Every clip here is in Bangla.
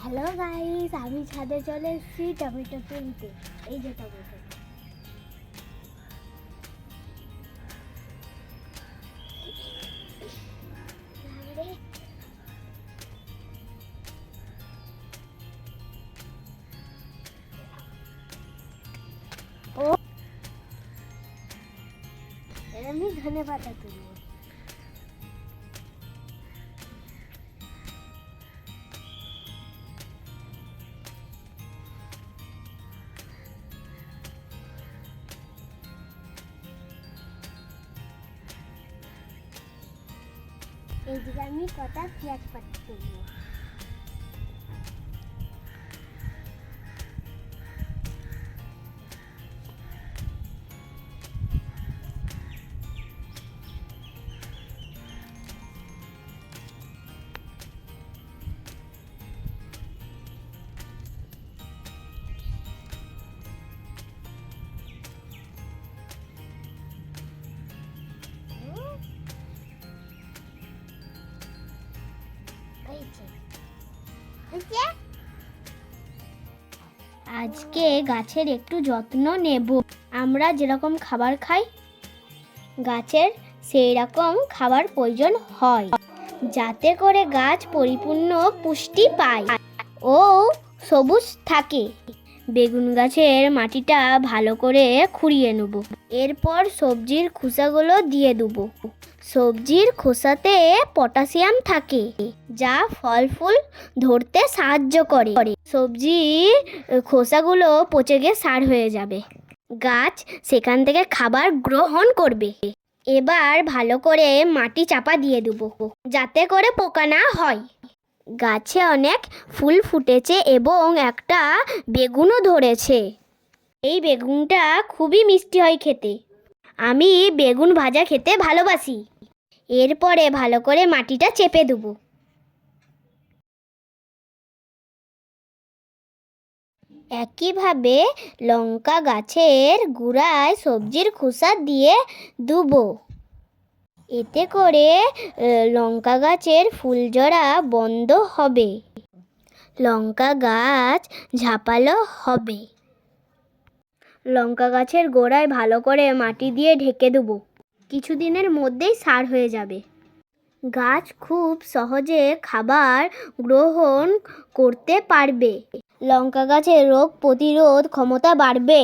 হ্যালো গাইস আমি ছাদে চলে এসেছি টমেটো তুলতে এই যে টমেটো। ও, আমি ধনে পাতা তুলবো এইদিকে আমি কটা পেঁয়াজ পাতা আজকে গাছের একটু যত্ন নেব। আমরা যেরকম খাবার খাই, গাছের সেই রকম খাবার প্রয়োজন হয়। যাতে করে গাছ পরিপূর্ণ পুষ্টি পায়। ও সবুজ থাকে। বেগুন গাছের মাটিটা ভালো করে খুঁড়িয়ে নেব। এরপর সবজির খোসাগুলো দিয়ে দেবো। সবজির খোসাতে পটাশিয়াম থাকে, যা ফল ফুল ধরতে সাহায্য করে। সবজি খোসাগুলো পচে গিয়ে সার হয়ে যাবে। গাছ সেখান থেকে খাবার গ্রহণ করবে। এবার ভালো করে মাটি চাপা দিয়ে দেবো, যাতে করে পোকা না হয়। গাছে অনেক ফুল ফুটেছে এবং একটা বেগুনও ধরেছে। এই বেগুনটা খুবই মিষ্টি হয় খেতে। আমি বেগুন ভাজা খেতে ভালোবাসি। এরপরে ভালো করে মাটিটা চেপে দেবো। একইভাবে লঙ্কা গাছের গুড়ায় সবজির খোসা দিয়ে দেবো। এতে করে লঙ্কা গাছের ফুলজরা বন্ধ হবে। লঙ্কা গাছ ঝাপালো হবে। লঙ্কা গাছের গোড়ায় ভালো করে মাটি দিয়ে ঢেকে দেবো। কিছুদিনের মধ্যেই সার হয়ে যাবে। গাছ খুব সহজে খাবার গ্রহণ করতে পারবে। লঙ্কা গাছের রোগ প্রতিরোধ ক্ষমতা বাড়বে।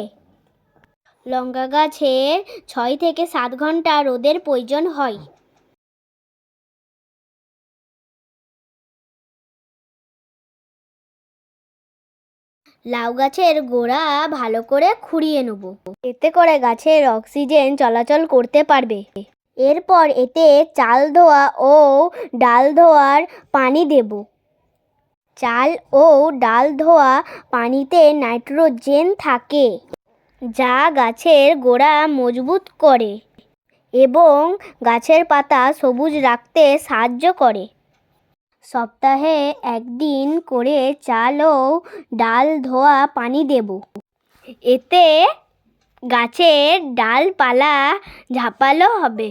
লঙ্কা গাছের ছয় থেকে সাত ঘণ্টা রোদের প্রয়োজন হয়। লাউ গাছের গোড়া ভালো করে খুঁড়িয়ে নেব। এতে করে গাছের অক্সিজেন চলাচল করতে পারবে। এরপর এতে চাল ধোয়া ও ডাল ধোয়ার পানি দেব। চাল ও ডাল ধোয়া পানিতে নাইট্রোজেন থাকে। যা গাছের গোড়া মজবুত করে এবং গাছের পাতা সবুজ রাখতে সাহায্য করে। সপ্তাহে একদিন করে চাল ও ডাল ধোয়া পানি দেব। এতে গাছের ডালপালা ঝাপালো হবে।